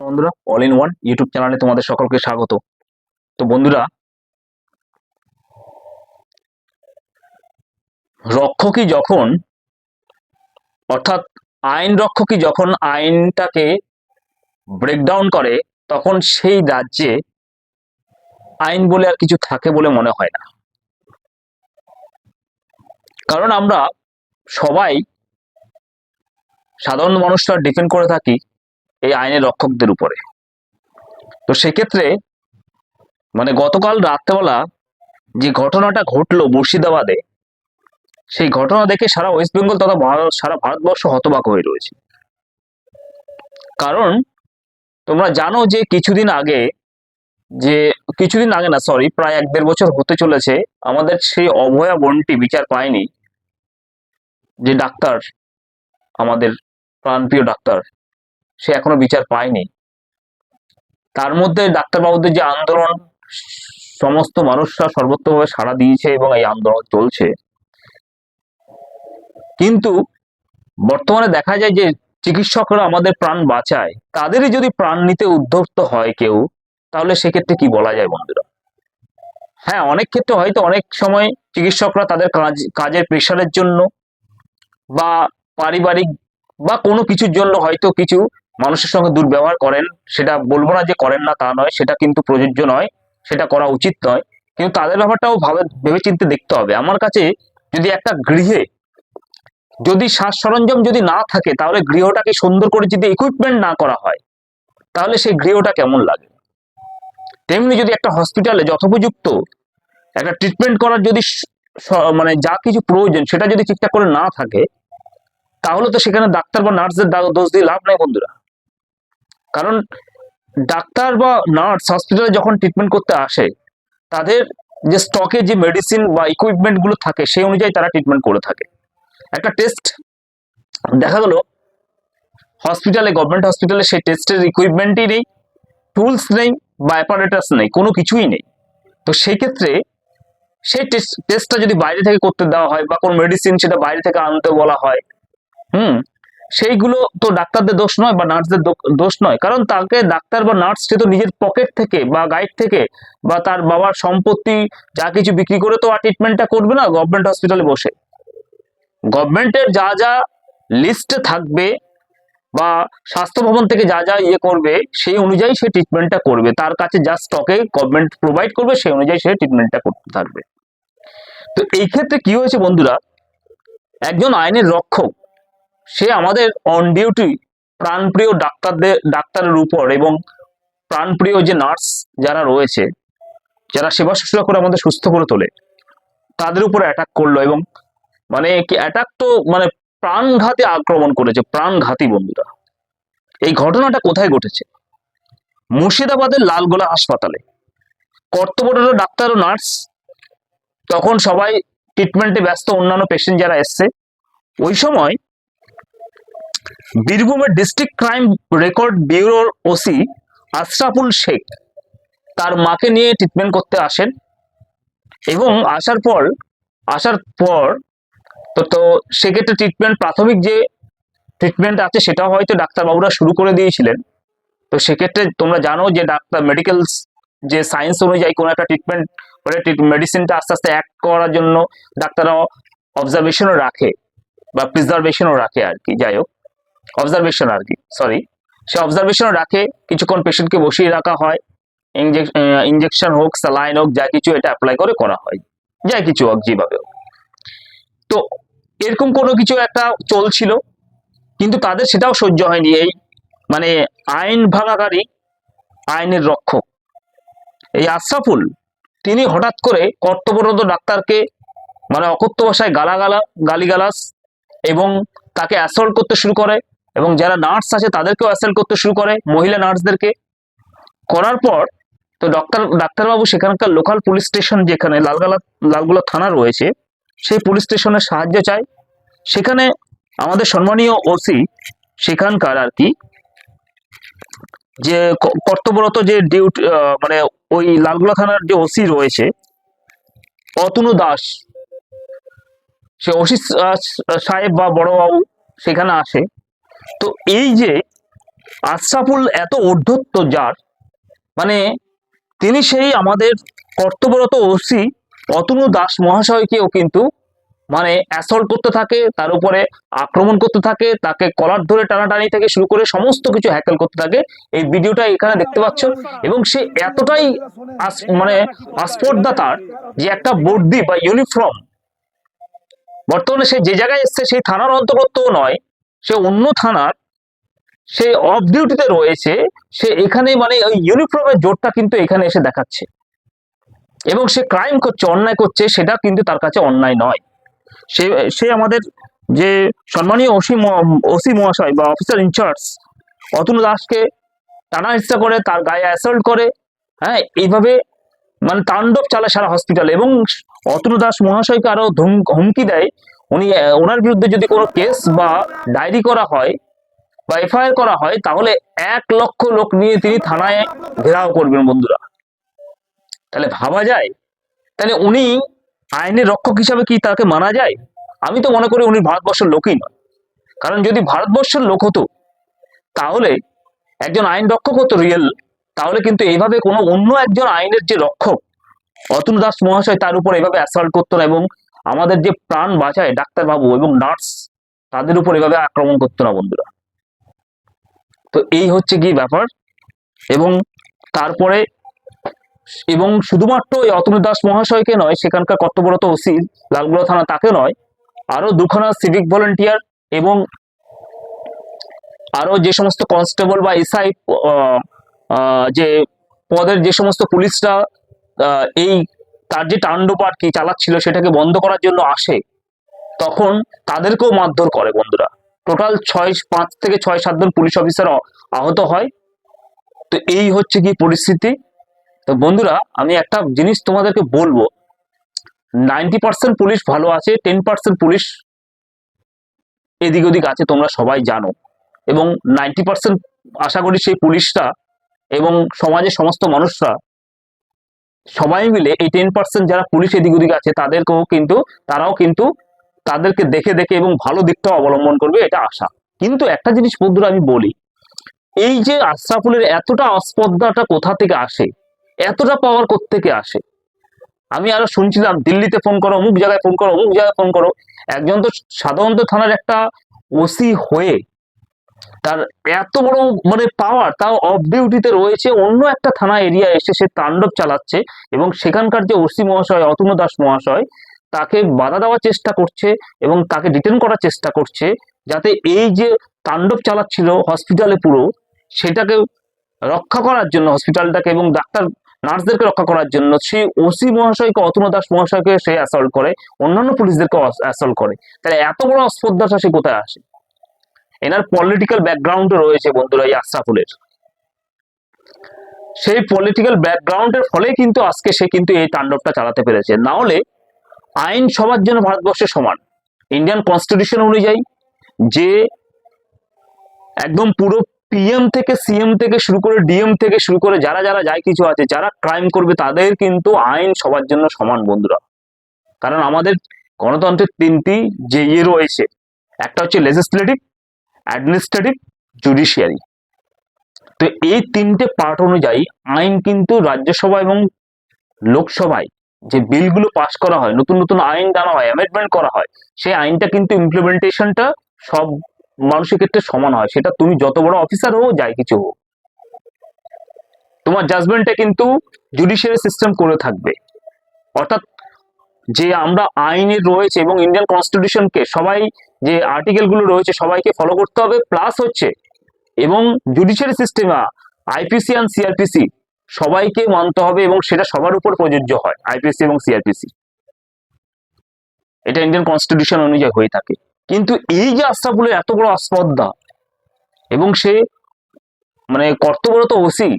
বন্ধুরা all in one YouTube চ্যানেলে তোমাদের সকলকে স্বাগত। তো বন্ধুরা, রক্ষকই যখন, অর্থাৎ আইন রক্ষকই যখন আইনটাকে ব্রেকডাউন করে, তখন সেই রাজ্যে আইন বলে আর কিছু থাকে বলে মনে হয় না। কারণ আমরা সবাই সাধারণ মানুষরা ডিপেন্ড করে থাকি এই আইনের রক্ষকদের উপরে। তো সেক্ষেত্রে মানে গতকাল রাত্রেবেলা যে ঘটনাটা ঘটলো মুর্শিদাবাদে, সেই ঘটনা দেখে সারা ওয়েস্ট বেঙ্গল তথা সারা ভারতবর্ষ হতবাক হয়ে রয়েছে। কারণ তোমরা জানো যে কিছুদিন আগে, যে কিছুদিন আগে না সরি প্রায় এক দেড় বছর হতে চলেছে, আমাদের সেই অভয়া বনটি বিচার পায়নি যে ডাক্তার, আমাদের প্রাণপ্রিয় ডাক্তার সে এখনও বিচার পায়নি। তার মধ্যে ডাক্তারবাবুদের যে আন্দোলন, সমস্ত মানুষরা সর্বত্রভাবে সাড়া দিয়েছে এবং এই আন্দোলন চলছে। কিন্তু বর্তমানে দেখা যায় যে চিকিৎসকরা আমাদের প্রাণ বাঁচায়। তাদেরই যদি প্রাণ নিতে উদ্ধর্ত হয় কেউ, তাহলে সেক্ষেত্রে কি বলা যায় বন্ধুরা? হ্যাঁ অনেক ক্ষেত্রে হয়তো অনেক সময় চিকিৎসকরা তাদের কাজ, কাজের প্রেশারের জন্য বা পারিবারিক বা কোনো কিছুর জন্য হয়তো কিছু মানুষের সঙ্গে দুর্ব্যবহার করেন, সেটা বলব না যে করেন না তা নয়, সেটা কিন্তু প্রযোজ্য নয়, সেটা করা উচিত নয়। কিন্তু তাদের ব্যাপারটাও ভাবে ভেবে ভেবেচিন্তে দেখতে হবে। আমার কাছে যদি একটা গৃহে যদি সাজ সরঞ্জাম যদি না থাকে, তাহলে গৃহটাকে সুন্দর করে যদি ইকুইপমেন্ট না করা হয়, তাহলে সেই গৃহটা কেমন লাগে? তেমনি যদি একটা হসপিটালে যথোপযুক্ত একটা ট্রিটমেন্ট করার যদি মানে যা কিছু প্রয়োজন, সেটা যদি ঠিকঠাক করে না থাকে, তাহলে তো সেখানে ডাক্তার বা নার্সদের দোষ দিয়ে লাভ নাই বন্ধুরা। কারণ ডাক্তার বা নার্স হসপিটালে যখন ট্রিটমেন্ট করতে আসে, তাদের যে স্টকে যে মেডিসিন বা ইকুইপমেন্টগুলো থাকে, সেই অনুযায়ী তারা ট্রিটমেন্ট করে থাকে। একটা টেস্ট দেখা গেল হসপিটালে গভর্নমেন্ট হসপিটালে সেই টেস্টের ইকুইপমেন্টই নেই টুলস নেই বা অ্যাপারেটাস নেই, কোনো কিছুই নেই। তো সেই ক্ষেত্রে সেই টেস্ট টেস্টটা যদি বাইরে থেকে করতে দেওয়া হয় বা কোনো মেডিসিন সেটা বাইরে থেকে আনতে বলা হয়, হুম সেইগুলো তো ডাক্তারদের দোষ নয় বা নার্সদের দোষ নয়। কারণ তাকে ডাক্তার বা নার্স সে তো নিজের পকেট থেকে বা গাইড থেকে বা তার বাবার সম্পত্তি যা কিছু বিক্রি করে তো আর ট্রিটমেন্টটা করবে না গভর্নমেন্ট হসপিটালে বসে। গভর্নমেন্টের যা যা লিস্টে থাকবে বা স্বাস্থ্য ভবন থেকে যা যা ইয়ে করবে, সেই অনুযায়ী সে ট্রিটমেন্টটা করবে। তার কাছে যা স্টকে গভর্নমেন্ট প্রোভাইড করবে, সেই অনুযায়ী সে ট্রিটমেন্টটা করতে থাকবে। তো এই ক্ষেত্রে কি হয়েছে বন্ধুরা? একজন আইনের রক্ষক সে আমাদের অন ডিউটি প্রাণপ্রিয় ডাক্তারদের, ডাক্তারের উপর এবং প্রাণপ্রিয় যে নার্স যারা রয়েছে, যারা সেবা শুশ্রূষা করে আমাদের সুস্থ করে তোলে, তাদের উপর অ্যাটাক করল এবং মানে কি অ্যাটাক তো মানে প্রাণঘাতে আক্রমণ করেছে, প্রাণঘাতী বন্ধুরা। এই ঘটনাটা কোথায় ঘটেছে? মুর্শিদাবাদের লালগোলা হাসপাতালে। কর্তব্যরত ডাক্তার ও নার্স তখন সবাই ট্রিটমেন্টে ব্যস্ত অন্যান্য পেশেন্ট যারা এসছে, ওই সময় বীরভূমের ডিস্ট্রিক্ট ক্রাইম রেকর্ড ব্যুরোর ওসি আশরাফুল শেখ তার মাকে নিয়ে ট্রিটমেন্ট করতে আসেন এবং আসার পর আসার পর তো তো সেক্ষেত্রে ট্রিটমেন্ট প্রাথমিক যে ট্রিটমেন্ট আছে সেটাও হয়তো ডাক্তারবাবুরা শুরু করে দিয়েছিলেন। তো সেক্ষেত্রে তোমরা জানো যে ডাক্তার মেডিকেল যে সায়েন্স অনুযায়ী কোনো একটা ট্রিটমেন্ট মানে মেডিসিনটা আস্তে আস্তে অ্যাক্ট করার জন্য ডাক্তাররা অবজারভেশনও রাখে বা প্রিজার্ভেশনও রাখে আর কি, যাই হোক। অবজারভেশন আর কি সরি সে অবজারভেশন রাখে, কিছুক্ষণ পেশেন্টকে বসিয়ে রাখা হয় ইঞ্জেকশন হোক স্যালাইন হোক, যা কিছু এটা অ্যাপ্লাই করে করা হয়, যা কিছু হোক, যেভাবে হোক। তো এরকম কোনো কিছু একটা চলছিল, কিন্তু তাদের সেটাও সহ্য হয়নি। এই মানে আইন ভাঙাকারী, আইনের রক্ষক, এই আশরাফুল, তিনি হঠাৎ করে কর্তব্যরত ডাক্তারকে মানে অকথ্য ভাষায় গালাগালা গালিগালাস এবং তাকে অ্যাসল্ট করতে শুরু করে। এবং যারা নার্স আছে তাদেরকেও অ্যাসেল করতে শুরু করে, মহিলা নার্সদেরকে। করার পর তো ডক্টর ডাক্তারবাবু সেখানকার লোকাল পুলিশ স্টেশন যেখানে লালগালা, লালগুলা থানা রয়েছে, সেই পুলিশ স্টেশনের সাহায্য চায়। সেখানে আমাদের সম্মানীয় ওসি সেখানকার আর কি, যে কর্তব্যরত যে ডিউটি মানে ওই লালগুলা থানার যে ওসি রয়েছে, অতনু দাস, সে ওসি সাহেব বা বড়বাবু সেখানে আসে। তো এই যে আশরাফুল এত অধ্যত্ত যার মানে তিনি সেই আমাদের কর্তব্যরত ওসি অতনু দাস মহাশয়কেও কিন্তু মানে অ্যাসল্ট করতে থাকে, তার উপরে আক্রমণ করতে থাকে, তাকে কলার ধরে টানাটানি থেকে শুরু করে সমস্ত কিছু হ্যাকেল করতে থাকে। এই ভিডিওটা এখানে দেখতে পাচ্ছ। এবং সে এতটাই মানে আস্পর্ধা তার যে একটা বর্দি বা ইউনিফর্ম বর্তমানে সে যে জায়গায় এসছে, সেই থানার অন্তর্গতও নয়। সে অন্য থানার, সে অফ ডিউটিতে রয়েছে, সে এখানে মানে ওই ইউনিফর্মের জোরটা কিন্তু এখানে এসে দেখাচ্ছে। এবং সে ক্রাইম করছে, অন্যায় করছে, সেটা কিন্তু তার কাছে অন্যায় নয়। সে সে আমাদের যে সম্মানীয় ওসি ওসি মহাশয় বা অফিসার ইনচার্জ অতুল দাসকে টানা হিস্সা করে, তার গায়ে অ্যাসল্ট করে হ্যাঁ এইভাবে মানে তাণ্ডব চালায় সারা হসপিটাল এবং অতুল দাস মহাশয়কে আরও হুমকি দেয় উনি ওনার বিরুদ্ধে যদি কোনো কেস বা ডায়েরি করা হয় বা এফআইআর করা হয়, তাহলে এক লক্ষ লোক নিয়ে তিনি থানায় ঘেরাও করবেন বন্ধুরা। তাহলে ভাবা যায়? তাহলে উনি আইনের রক্ষক হিসাবে কি তাকে মানা যায়? আমি তো মনে করি উনি ভারতবর্ষের লোকই নয়। কারণ যদি ভারতবর্ষের লোক হতো, তাহলে একজন আইন রক্ষক হতো রিয়েল, তাহলে কিন্তু এইভাবে কোনো অন্য একজন আইনের যে রক্ষক, অতুল দাস মহাশয় তার উপর এভাবে অ্যাসাল্ট করতো না এবং আমাদের যে প্রাণ বাঁচায় ডাক্তারবাবু এবং নার্স, তাদের উপর এভাবে আক্রমণ করতো না বন্ধুরা। তো এই হচ্ছে কি ব্যাপার এবং তারপরে এবং শুধুমাত্র এই অতুল দাস মহাশয়কে নয়, সেখানকার কর্তব্যরত ওসি লালগোলা থানা তাকে নয় আরও দুখানা সিভিক ভলেন্টিয়ার এবং আরও যে সমস্ত কনস্টেবল বা এসআই যে পদের যে সমস্ত পুলিশরা এই তার যে তাণ্ডব আর কি চালাচ্ছিল সেটাকে বন্ধ করার জন্য আসে, তখন তাদেরকেও মারধর করে বন্ধুরা। টোটাল ছয়, পাঁচ থেকে ছয় সাতজন পুলিশ অফিসার আহত হয়। তো এই হচ্ছে কি পরিস্থিতি? তো বন্ধুরা, আমি একটা জিনিস তোমাদেরকে বলব। নাইনটি পার্সেন্ট পুলিশ ভালো আছে টেন পার্সেন্ট পুলিশ এদিক ওদিক আছে, তোমরা সবাই জানো। এবং নাইনটি পার্সেন্ট আশা করি সেই পুলিশরা এবং সমাজের সমস্ত মানুষরা সবাই মিলে এই টেন পার্সেন্ট যারা পুলিশ এদিক ওদিক আছে, তাদেরকেও কিন্তু, তারাও কিন্তু তাদেরকে দেখে দেখে এবং ভালো দিকটাও অবলম্বন করবে, এটা আশা। কিন্তু একটা জিনিস বন্ধুরা আমি বলি, এই যে আশরাফুলের এতটা আস্পর্ধাটা কোথা থেকে আসে? এতটা পাওয়ার থেকে আসে? আমি আরও শুনছিলাম, দিল্লিতে ফোন করো, অমুক জায়গায় ফোন করো, অমুক জায়গায় ফোন করো, একজন তো সাধারণত থানার একটা ওসি হয়ে তার এত বড় মানে পাওয়ার তাও অফ ডিউটিতে রয়েছে। অন্য একটা থানা এরিয়া এসে সে তাণ্ডব চালাচ্ছে এবং সেখানকার যে ওসি মহাশয় অতুল দাস মহাশয়, তাকে বাধা দেওয়ার চেষ্টা করছে এবং তাকে ডিটেন করার চেষ্টা করছে যাতে এই যে তাণ্ডব চালাচ্ছিল হসপিটালে পুরো, সেটাকে রক্ষা করার জন্য হসপিটালটাকে এবং ডাক্তার, নার্সদেরকে রক্ষা করার জন্য সেই ওসি মহাশয়কে অতুল দাস মহাশয়কে সে অ্যাসল্ট করে, অন্যান্য পুলিশদেরকে অ্যাসল্ট করে। তাহলে এত বড় অস্পর্ধাটা সে কোথায় আসে? এনার পলিটিক্যাল ব্যাকগ্রাউন্ড রয়েছে বন্ধুরা এই আশরাফুলের সেই পলিটিক্যাল ব্যাকগ্রাউন্ডের ফলে কিন্তু আজকে সে কিন্তু এই তাণ্ডবটা চালাতে পেরেছে। না হলে আইন সবার জন্য ভারতবর্ষে সমান। ইন্ডিয়ান কনস্টিটিউশন অনুযায়ী যে একদম পুরো পিএম থেকে সিএম থেকে শুরু করে ডিএম থেকে শুরু করে যারা যারা যাই কিছু আছে, যারা ক্রাইম করবে, তাদের কিন্তু আইন সবার জন্য সমান বন্ধুরা। কারণ আমাদের গণতন্ত্রের তিনটি যে ইয়ে রয়েছে, একটা হচ্ছে লেজিসলেটিভ অ্যাডমিনিস্ট্রেটিভ জুডিশিয়ারি তো এই তিনটে পার্ট অনুযায়ী আইন কিন্তু রাজ্যসভা এবং লোকসভায় যে বিলগুলো পাস করা হয়, নতুন নতুন আইন আনা হয় অ্যামেন্ডমেন্ট করা হয়, সেই আইনটা কিন্তু ইমপ্লিমেন্টেশনটা সব মানুষের ক্ষেত্রে সমান হয়। সেটা তুমি যত বড় অফিসার হো যাই কিছু হোক তোমার জাজমেন্টে কিন্তু জুডিশিয়ারি সিস্টেম করে থাকবে। অর্থাৎ যে আমরা আইনের রয়েছে এবং ইন্ডিয়ান কনস্টিটিউশনকে সবাই যে আর্টিকেলগুলো রয়েছে সবাইকে ফলো করতে হবে। প্লাস হচ্ছে, এবং জুডিশিয়ারি সিস্টেমে আইপিসি অ্যান্ড সিআরপিসি সবাইকে মানতে হবে এবং সেটা সবার উপর প্রযোজ্য হয় আইপিসি এবং সিআরপিসি এটা ইন্ডিয়ান কনস্টিটিউশন অনুযায়ী হয়ে থাকে। কিন্তু এই যে আস্থাগুলো, এত বড় আস্পর্ধা, এবং সে মানে কর্তব্যরত ওসি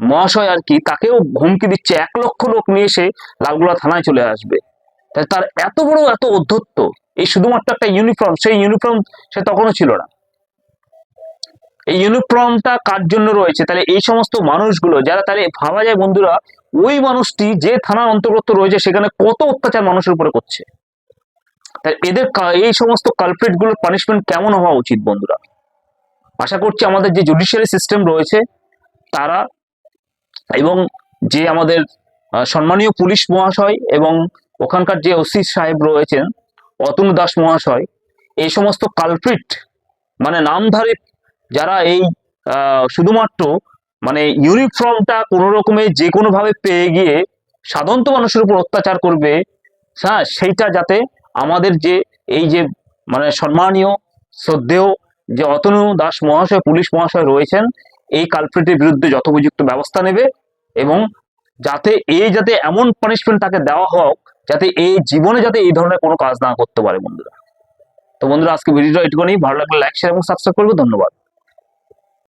মহাশয় আর কি, তাকেও হুমকি দিচ্ছে। এক লক্ষ লোক নিয়ে সে লালগোলা থানায় চলে আসবে। তার এত বড় এত অধ্যত্ত, এই শুধুমাত্র একটা ইউনিফর্ম সেই ইউনিফর্ম সে তখনও ছিল না। এই ইউনিফর্মটা কার জন্য রয়েছে? তাহলে এই সমস্ত মানুষগুলো, যারা তাহলে ভাবা যায় বন্ধুরা, ওই মানুষটি যে থানার অন্তর্গত রয়েছে, সেখানে কত অত্যাচার মানুষের উপরে করছে? তাই এদের এই সমস্ত কালপ্রিটগুলোর পানিশমেন্ট কেমন হওয়া উচিত বন্ধুরা? আশা করছি আমাদের যে জুডিশিয়ারি সিস্টেম রয়েছে, তারা এবং যে আমাদের সম্মানীয় পুলিশ মহাশয় এবং ওখানকার যে ওসি সাহেব রয়েছেন অতুল দাস মহাশয়, এই সমস্ত কালপ্রিট মানে নামধারী যারা এই শুধুমাত্র মানে ইউনিফর্মটা কোনো রকমে যে কোনোভাবে পেয়ে গিয়ে সাধারণত মানুষের উপর অত্যাচার করবে হ্যাঁ সেইটা যাতে আমাদের যে এই যে মানে সম্মানীয়, শ্রদ্ধেয় যে অতনু দাস মহাশয়, পুলিশ মহাশয় রয়েছেন, এই কালপ্রিটের বিরুদ্ধে যথোপযুক্ত ব্যবস্থা নেবে এবং যাতে, এই যাতে এমন পানিশমেন্ট তাকে দেওয়া হোক যাতে এই জীবনে যাতে এই ধরনের কোনো কাজ না করতে পারে বন্ধুরা। তো বন্ধুরা, আজকে ভিডিওটা এটুকুনি। ভালো লাগলে লাইক শেয়ার এবং সাবস্ক্রাইব করব। ধন্যবাদ।